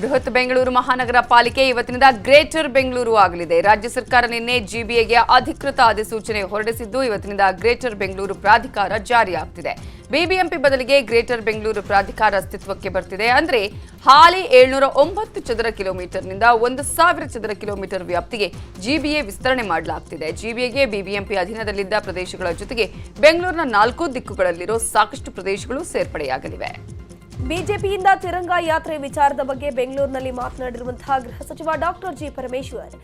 ಬೃಹತ್ ಬೆಂಗಳೂರು ಮಹಾನಗರ ಪಾಲಿಕೆ ಇವತ್ತಿನಿಂದ ಗ್ರೇಟರ್ ಬೆಂಗಳೂರು ಆಗಲಿದೆ. ರಾಜ್ಯ ಸರ್ಕಾರ ನಿನ್ನೆ ಜಿಬಿಎಗೆ ಅಧಿಕೃತ ಅಧಿಸೂಚನೆ ಹೊರಡಿಸಿದ್ದು, ಇವತ್ತಿನಿಂದ ಗ್ರೇಟರ್ ಬೆಂಗಳೂರು ಪ್ರಾಧಿಕಾರ ಜಾರಿಯಾಗ್ತಿದೆ. ಬಿಬಿಎಂಪಿ ಬದಲಿಗೆ ಗ್ರೇಟರ್ ಬೆಂಗಳೂರು ಪ್ರಾಧಿಕಾರ ಅಸ್ತಿತ್ವಕ್ಕೆ ಬರ್ತಿದೆ. ಅಂದ್ರೆ ಹಾಲಿ ಏಳ್ನೂರ ಒಂಬತ್ತು ಚದರ ಕಿಲೋಮೀಟರ್ನಿಂದ ಒಂದು ಸಾವಿರ ಚದರ ಕಿಲೋಮೀಟರ್ ವ್ಯಾಪ್ತಿಗೆ ಜಿಬಿಎ ವಿಸ್ತರಣೆ ಮಾಡಲಾಗ್ತಿದೆ. ಜಿಬಿಎಗೆ ಬಿಬಿಎಂಪಿ ಅಧೀನದಲ್ಲಿದ್ದ ಪ್ರದೇಶಗಳ ಜೊತೆಗೆ ಬೆಂಗಳೂರಿನ ನಾಲ್ಕು ದಿಕ್ಕುಗಳಲ್ಲಿರೋ ಸಾಕಷ್ಟು ಪ್ರದೇಶಗಳು ಸೇರ್ಪಡೆಯಾಗಲಿವೆ. ಬಿಜೆಪಿಯಿಂದ ತಿರಂಗ ಯಾತ್ರೆ ವಿಚಾರದ ಬಗ್ಗೆ ಬೆಂಗಳೂರಿನಲ್ಲಿ ಮಾತನಾಡಿರುವಂತಹ ಗೃಹ ಸಚಿವ ಡಾಕ್ಟರ್ ಜಿ ಪರಮೇಶ್ವರ್.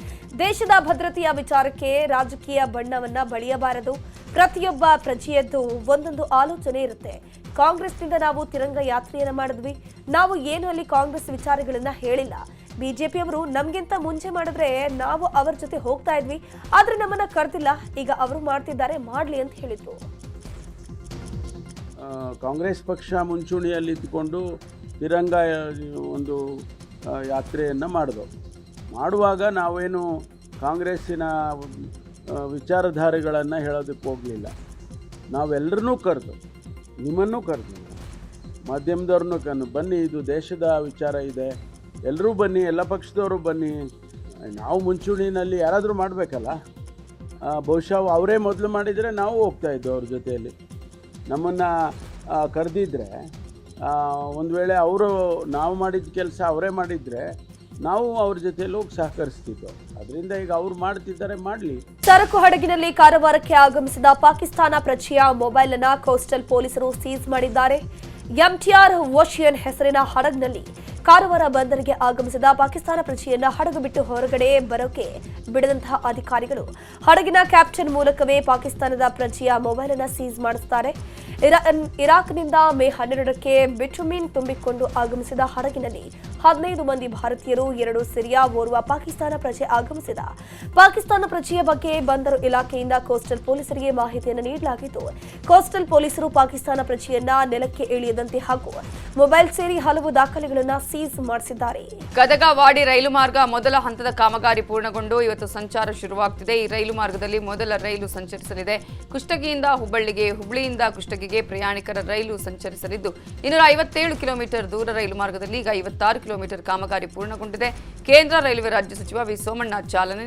ದೇಶದ ಭದ್ರತೆಯ ವಿಚಾರಕ್ಕೆ ರಾಜಕೀಯ ಬಣ್ಣವನ್ನ ಬಳಿಯಬಾರದು, ಪ್ರತಿಯೊಬ್ಬ ಪ್ರಜೆಯದ್ದು ಒಂದೊಂದು ಆಲೋಚನೆ ಇರುತ್ತೆ. ಕಾಂಗ್ರೆಸ್ನಿಂದ ನಾವು ತಿರಂಗ ಯಾತ್ರೆಯನ್ನ ಮಾಡಿದ್ವಿ, ನಾವು ಏನು ಅಲ್ಲಿ ಕಾಂಗ್ರೆಸ್ ವಿಚಾರಗಳನ್ನ ಹೇಳಿಲ್ಲ. ಬಿಜೆಪಿಯವರು ನಮ್ಗಿಂತ ಮುಂಚೆ ಮಾಡಿದ್ರೆ ನಾವು ಅವರ ಜೊತೆ ಹೋಗ್ತಾ ಇದ್ವಿ, ಆದ್ರೆ ನಮ್ಮನ್ನ ಕರೆದಿಲ್ಲ, ಈಗ ಅವರು ಮಾಡ್ತಿದ್ದಾರೆ, ಮಾಡ್ಲಿ ಅಂತ ಹೇಳಿದ್ರು. ಕಾಂಗ್ರೆಸ್ ಪಕ್ಷ ಮುಂಚೂಣಿಯಲ್ಲಿ ಇದ್ದುಕೊಂಡು ತಿರಂಗ ಒಂದು ಯಾತ್ರೆಯನ್ನು ಮಾಡಿದವು. ಮಾಡುವಾಗ ನಾವೇನು ಕಾಂಗ್ರೆಸ್ಸಿನ ವಿಚಾರಧಾರೆಗಳನ್ನು ಹೇಳೋದಕ್ಕೆ ಹೋಗಲಿಲ್ಲ. ನಾವೆಲ್ಲರನ್ನೂ ಕರೆದು, ನಿಮ್ಮನ್ನೂ ಕರೆದು, ಮಾಧ್ಯಮದವ್ರನ್ನೂ ಕನ್ನು ಬನ್ನಿ, ಇದು ದೇಶದ ವಿಚಾರ ಇದೆ ಎಲ್ಲರೂ ಬನ್ನಿ, ಎಲ್ಲ ಪಕ್ಷದವರು ಬನ್ನಿ, ನಾವು ಮುಂಚೂಣಿನಲ್ಲಿ ಯಾರಾದರೂ ಮಾಡಬೇಕಲ್ಲ? ಬಹುಶಃ ಅವರೇ ಮೊದಲು ಮಾಡಿದರೆ ನಾವು ಹೋಗ್ತಾಯಿದ್ದೆವು ಅವ್ರ ಜೊತೆಯಲ್ಲಿ. ನಮ್ಮನ್ನು ಕರೆದಿದ್ರೆ ಒಂದು ವೇಳೆ ಅವರು ನಾವು ಮಾಡಿದ ಕೆಲಸ ಅವರೇ ಮಾಡಿದರೆ ನಾವು ಅವ್ರ ಜೊತೆಯಲ್ಲಿ ಹೋಗಿ ಅದರಿಂದ ಈಗ ಅವ್ರು ಮಾಡ್ತಿದ್ದಾರೆ, ಮಾಡಲಿ. ಸರಕು ಹಡಗಿನಲ್ಲಿ ಕಾರವಾರಕ್ಕೆ ಆಗಮಿಸಿದ ಪಾಕಿಸ್ತಾನ ಪ್ರಜೆಯ ಮೊಬೈಲ್ ಅನ್ನ ಕೋಸ್ಟಲ್ ಪೊಲೀಸರು ಸೀಸ್ ಮಾಡಿದ್ದಾರೆ. ಎಂಟಿಆರ್ ಓಶಿಯನ್ ಹೆಸರಿನ ಹಡಗಿನಲ್ಲಿ ಕಾರವಾರ ಬಂದರಿಗೆ ಆಗಮಿಸಿದ ಪಾಕಿಸ್ತಾನ ಪ್ರಜೆಯನ್ನ ಹಡಗು ಬಿಟ್ಟು ಹೊರಗಡೆ ಬರೋಕೆ ಬಿಡದಂತಹ ಅಧಿಕಾರಿಗಳು. ಹಡಗಿನ ಕ್ಯಾಪ್ಟನ್ ಮೂಲಕವೇ ಪಾಕಿಸ್ತಾನದ ಪ್ರಜೆಯ ಮೊಬೈಲ್ ಅನ್ನು ಸೀಸ್ ಮಾಡಿಸುತ್ತಾರೆ ಇರಾ- ಇರಾಕ್ನಿಂದ ಮೇ ಹನ್ನೆರಡಕ್ಕೆ ಬಿಟುಮಿನ್ ತುಂಬಿಕೊಂಡು ಆಗಮಿಸಿದ ಹಡಗಿನಲ್ಲಿ ಹದಿನೈದು ಮಂದಿ ಭಾರತೀಯರು, ಎರಡು ಸಿರಿಯಾ, ಓರ್ವ ಪಾಕಿಸ್ತಾನ ಪ್ರಜೆ ಆಗಮಿಸಿದ. ಪಾಕಿಸ್ತಾನ ಪ್ರಜೆಯ ಬಗ್ಗೆ ಬಂದರು ಇಲಾಖೆಯಿಂದ ಕೋಸ್ಟಲ್ ಪೊಲೀಸರಿಗೆ ಮಾಹಿತಿಯನ್ನು ನೀಡಲಾಗಿತ್ತು. ಕೋಸ್ಟಲ್ ಪೊಲೀಸರು ಪಾಕಿಸ್ತಾನ ಪ್ರಜೆಯನ್ನ ನೆಲಕ್ಕೆ ಇಳಿಯದಂತೆ ಹಾಗೂ ಮೊಬೈಲ್ ಸೇರಿ ಹಲವು ದಾಖಲೆಗಳನ್ನು ಸೀಸ್ ಮಾಡಿಸಿದ್ದಾರೆ. ಗದಗ ವಾಡಿ ರೈಲು ಮಾರ್ಗ ಮೊದಲ ಹಂತದ ಕಾಮಗಾರಿ ಪೂರ್ಣಗೊಂಡು ಇವತ್ತು ಸಂಚಾರ ಶುರುವಾಗುತ್ತಿದೆ ಈ ರೈಲು ಮಾರ್ಗದಲ್ಲಿ ಮೊದಲ ರೈಲು ಸಂಚರಿಸಲಿದೆ. ಕುಷ್ಟಗಿಯಿಂದ ಹುಬ್ಬಳ್ಳಿಗೆ ಹುಬ್ಬಳ್ಳಿಯಿಂದ ಕುಷ್ಟಗಿಗೆ ಪ್ರಯಾಣಿಕರ ರೈಲು ಸಂಚರಿಸಲಿದ್ದು ಇನ್ನೂರ ಐವತ್ತೇಳು ಕಿಲೋಮೀಟರ್ ದೂರ ರೈಲು ಮಾರ್ಗದಲ್ಲಿ ಈಗ ಐವತ್ತಾರು ಕಿಲೋಮೀಟರ್ ಕಾಮಗಾರಿ ಪೂರ್ಣಗೊಂಡಿದೆ. ಕೇಂದ್ರ ರೈಲ್ವೆ ರಾಜ್ಯ ಸಚಿವ ವಿ ಸೋಮಣ್ಣ ಚಾಲನೆ